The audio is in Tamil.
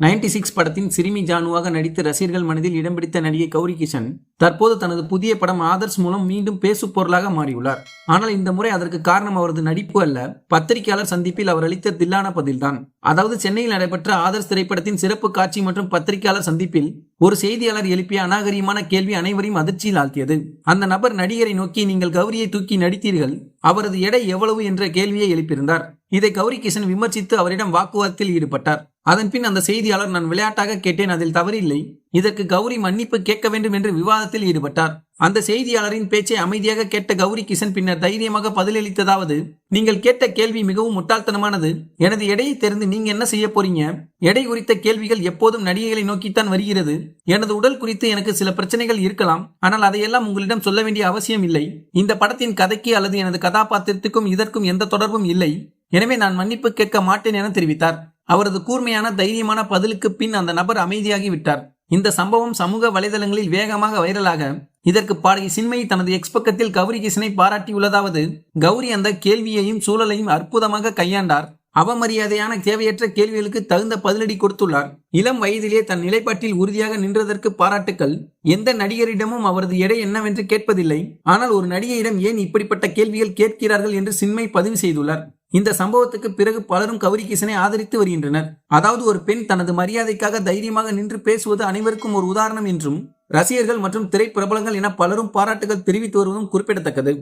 நைன்டி சிக்ஸ் படத்தின் சிறுமி ஜானுவாக நடித்து ரசிகர்கள் மனதில் இடம் பிடித்த நடிகை கௌரி கிஷன் தற்போது தனது புதிய படம் ஆதர்ஸ் மூலம் மீண்டும் பேசு பொருளாக மாறியுள்ளார். ஆனால் இந்த முறை அதற்கு காரணம் அவரது நடிப்பு அல்ல பத்திரிகையாளர் சந்திப்பில் அவர் அளித்த தில்லான பதில்தான். அதாவது சென்னையில் நடைபெற்ற ஆதர்ஸ் திரைப்படத்தின் சிறப்பு காட்சி மற்றும் பத்திரிகையாளர் சந்திப்பில் ஒரு செய்தியாளர் எழுப்பிய அநாகரிகமான கேள்வி அனைவரையும் அதிர்ச்சியில் ஆழ்த்தியது. அந்த நபர் நடிகரை நோக்கி நீங்கள் கௌரியை தூக்கி நடித்தீர்கள் அவரது எடை எவ்வளவு? என்ற கேள்வியை எழுப்பியிருந்தார். இதை கௌரி கிஷன் விமர்சித்து அவரிடம் வாக்குவாதத்தில் ஈடுபட்டார். அதன்பின் அந்த செய்தியாளர் நான் விளையாட்டாக கேட்டேன் அதில் தவறில்லை. இதற்கு கௌரி மன்னிப்பு கேட்க வேண்டும் என்று விவாதத்தில் ஈடுபட்டார். அந்த செய்தியாளரின் பேச்சை அமைதியாக கேட்ட கௌரி கிஷன் பின்னர் தைரியமாக பதிலளித்ததாவது நீங்கள் கேட்ட கேள்வி மிகவும் முட்டாள்தனமானது. எனது எடையை தெரிந்து நீங்க என்ன செய்ய போறீங்க? எடை குறித்த கேள்விகள் எப்போதும் நடிகைகளை நோக்கித்தான் வருகிறது. எனது உடல் குறித்து எனக்கு சில பிரச்சனைகள் இருக்கலாம். ஆனால் அதையெல்லாம் உங்களிடம் சொல்ல வேண்டிய அவசியம் இல்லை. இந்த படத்தின் கதைக்கு அல்லது எனது கதாபாத்திரத்துக்கும் இதற்கும் எந்த தொடர்பும் இல்லை. எனவே நான் மன்னிப்பு கேட்க மாட்டேன் என தெரிவித்தார். அவரது கூர்மையான தைரியமான பதிலுக்கு பின் அந்த நபர் அமைதியாகி விட்டார். இந்த சம்பவம் சமூக வலைதளங்களில் வேகமாக வைரலாக. இதற்கு பாடகி சின்மயி தனது எக்ஸ் பக்கத்தில் கௌரி கிஷனை பாராட்டியுள்ளதாவது கௌரி அந்த கேள்வியையும் சூழலையும் அற்புதமாக கையாண்டார். அவமரியாதையான தேவையற்ற கேள்விகளுக்கு தகுந்த பதிலடி கொடுத்துள்ளார். இளம் வயதிலே தன் நிலைப்பாட்டில் உறுதியாக நின்றதற்கு பாராட்டுக்கள். எந்த நடிகரிடமும் அவரது எடை என்னவென்று கேட்பதில்லை. ஆனால் ஒரு நடிகையிடம் ஏன் இப்படிப்பட்ட கேள்விகள் கேட்கிறார்கள் என்று சின்மை பதிவு செய்துள்ளார். இந்த சம்பவத்துக்கு பிறகு பலரும் கௌரி கிஷனை ஆதரித்து வருகின்றனர். அதாவது ஒரு பெண் தனது மரியாதைக்காக தைரியமாக நின்று பேசுவது அனைவருக்கும் ஒரு உதாரணம் என்றும் ரசிகர்கள் மற்றும் திரைப்பிரபலங்கள் என பலரும் பாராட்டுகள் தெரிவித்து வருவதும் குறிப்பிடத்தக்கது.